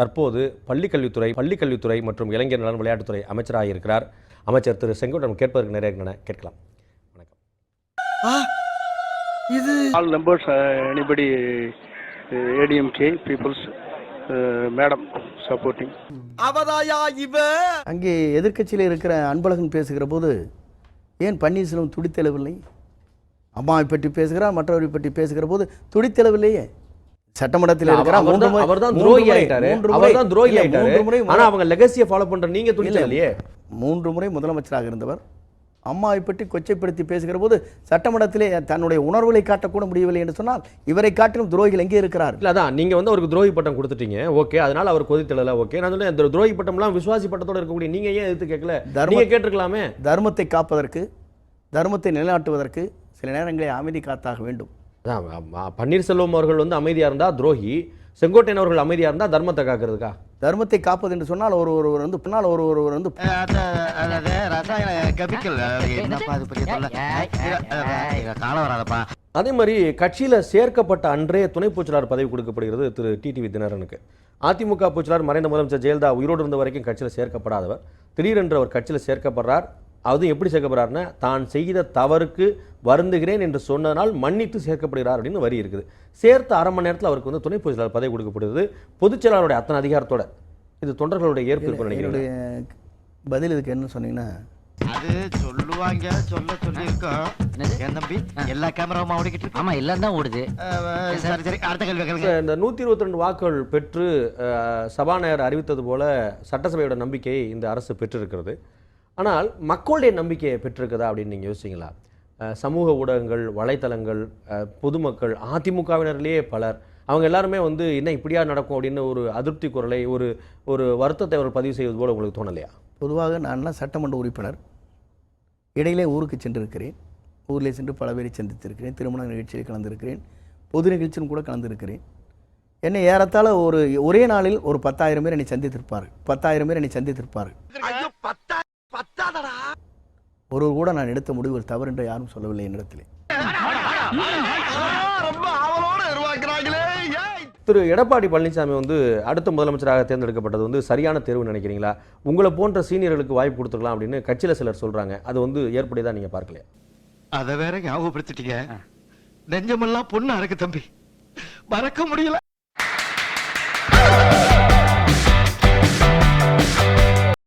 தற்போது பள்ளிக்கல்வித்துறை பள்ளிக்கல்வித்துறை மற்றும் இளைஞர் நலன் விளையாட்டுத்துறை அமைச்சராக இருக்கிறார் அமைச்சர் திரு செங்கோட்டன் கேட்பதற்கு நிறைய கேட்கலாம். வணக்கம். இது anybody, uh, ADMK, people's, uh, madam supporting. அவதாயா இவ? அங்கே எதிர்க்கட்சியில் இருக்கிற அன்பழகன் பேசுகிற போது ஏன் பன்னீர்செல்வம் துடித்தெழவில்லை அம்மாவை பற்றி பேசுகிறார்? மற்றவரை பற்றி பேசுகிற போது துடித்தெழவில்லையே சட்டமன்றத்தில் முறை- அவர்தான் மூன்று துரோகி ஆயிட்டாரு. மூன்று முறை- அவர்தான் துரோகி ஆயிட்டாரு. ஆனா அவங்க லெகசியை ஃபாலோ பண்ற நீங்க துணிச்சல் இல்லையே? மூன்று முறை முதலமைச்சராக இருந்தவர். அம்மாவை பற்றி கொச்சைப்படுத்தி பேசுகிற போது சட்டமன்றத்திலே தன்னுடைய உணர்வுகளை காட்டக்கூட முடியவில்லை என்று சொன்னால் இவரை காட்டிலும் துரோகிகள் எங்கே இருக்கிறார் இல்ல அதான் நீங்க வந்து அவருக்கு துரோகி பட்டம் கொடுத்துட்டீங்க. ஓகே அதனால அவர் கொதித்தல ஓகே. நான் சொன்னேன் இந்த துரோகி பட்டம்லாம் விசுவாசி பட்டத்தோட இருக்கக்கூடிய நீங்க ஏன் எதிர்த்து கேட்கல? தர்ம- நீங்க கேட்டிருக்கலாமே? தர்மத்தை காப்பதற்கு தர்மத்தை நிலைநாட்டுவதற்கு சில நேரங்களில் அமைதி காத்தாக வேண்டும். பன்னீர்செல்வம் அவர்கள் வந்து அமைதியா இருந்தா துரோகி செங்கோட்டையன் அவர்கள் அமைதியா இருந்தா தர்மத்தை காக்கிறதுக்கா? தர்மத்தை காப்பது என்று சொன்னால் ஒரு ஒருவர் வந்து பின்னால் ஒரு ஒருவர் வந்து அதாவது ரசாயன கெமிக்கல் என்னப்பா அது மாதிரி கட்சியில சேர்க்கப்பட்ட அன்றே துணை பூச்சலாளர் பதவி கொடுக்கப்படுகிறது திரு டிடிவி தினகரனுக்கு அதிமுக பூச்சலாளர் மறைந்த முதலமைச்சர் ஜெயலலிதா உயிரோடு இருந்த வரைக்கும் கட்சியில் சேர்க்கப்படாதவர். திடீரென்று அவர் கட்சியில் சேர்க்கப்படுறார். அதுவும் எப்படி சேர்க்கப்படுறாருன்னா தான் செய்த தவறுக்கு வருந்துகிறேன் என்று சொன்னதனால் மன்னித்து சேர்க்கப்படுகிறார் அப்படின்னு வரி இருக்குது. சேர்த்த அரை மணி நேரத்தில் அவருக்கு வந்து துணை பொதுச்செயலாளர் பதவி கொடுக்கப்படுது பொதுச் செயலாளருடைய அத்தனை அதிகாரத்தோட. இது தொண்டர்களுடைய ஏற்பு நினைக்கிறேன் என்னுடைய பதில் இதுக்கு என்ன சொன்னீங்கன்னா அது சொல்லுவாங்க சொல்ல சொல்லி இருக்கோம் என் தம்பி? எல்லா கேமராவும் ஓடிக்கிட்டு இருக்கு. ஆமா எல்லாம் தான் ஓடுது. சரி சரி அடுத்த கேள்வி கேளுங்க. இந்த நூற்றி இருபத்தி ரெண்டு வாக்குகள் பெற்று சபாநாயகர் அறிவித்தது போல சட்டசபையோட நம்பிக்கையை இந்த அரசு பெற்றிருக்கிறது. ஆனால் மக்களுடைய நம்பிக்கையை பெற்றிருக்குதா அப்படின்னு நீங்கள் யோசிச்சிங்களா? அஹ், சமூக ஊடகங்கள் வலைத்தளங்கள் பொதுமக்கள் அதிமுகவினரிலேயே பலர். அவங்க எல்லாருமே வந்து என்ன இப்படியா நடக்கும் அப்படின்னு ஒரு அதிருப்தி குரலை ஒரு ஒரு வருத்தத்தை அவர் பதிவு செய்வது போல உங்களுக்கு தோணலையா? பொதுவாக நான்லாம் சட்டமன்ற உறுப்பினர். இடையிலே ஊருக்கு சென்றிருக்கிறேன். ஊரிலே சென்று பல பேரை சந்தித்திருக்கிறேன். திருமண நிகழ்ச்சியில் கலந்திருக்கிறேன். பொது நிகழ்ச்சியிலும் கூட கலந்திருக்கிறேன். என்னை ஏறத்தாழ ஒரு ஒரே நாளில் ஒரு பத்தாயிரம் பேர் என்னை சந்தித்திருப்பார்கள். பத்தாயிரம் பேர் என்னை சந்தித்திருப்பார்கள். ஒருவர் கூட நான் எடுத்த முடிவு ஒரு தவறு என்று யாரும் சொல்லவில்லை என்னிடத்திலே. ரொம்ப ஆவலோட உருவாக்குறாங்களே ஏய் திரு எடப்பாடி பழனிசாமி வந்து அடுத்த முதலமைச்சராக தேர்ந்தெடுக்கப்பட்டது வந்து சரியான தேர்வு நினைக்கிறீங்களா? உங்களை போன்ற சீனியர்களுக்கு வாய்ப்பு கொடுத்துருக்கலாம் அப்படின்னு கட்சியில் சிலர் சொல்றாங்க. அது வந்து ஏற்புடையதா நீங்க பார்க்கலையா? அத வேற ஞாபகப்படுத்திட்டீங்க. நெஞ்சமெல்லாம் பொண்ணா இருக்கு தம்பி. மறக்க முடியல.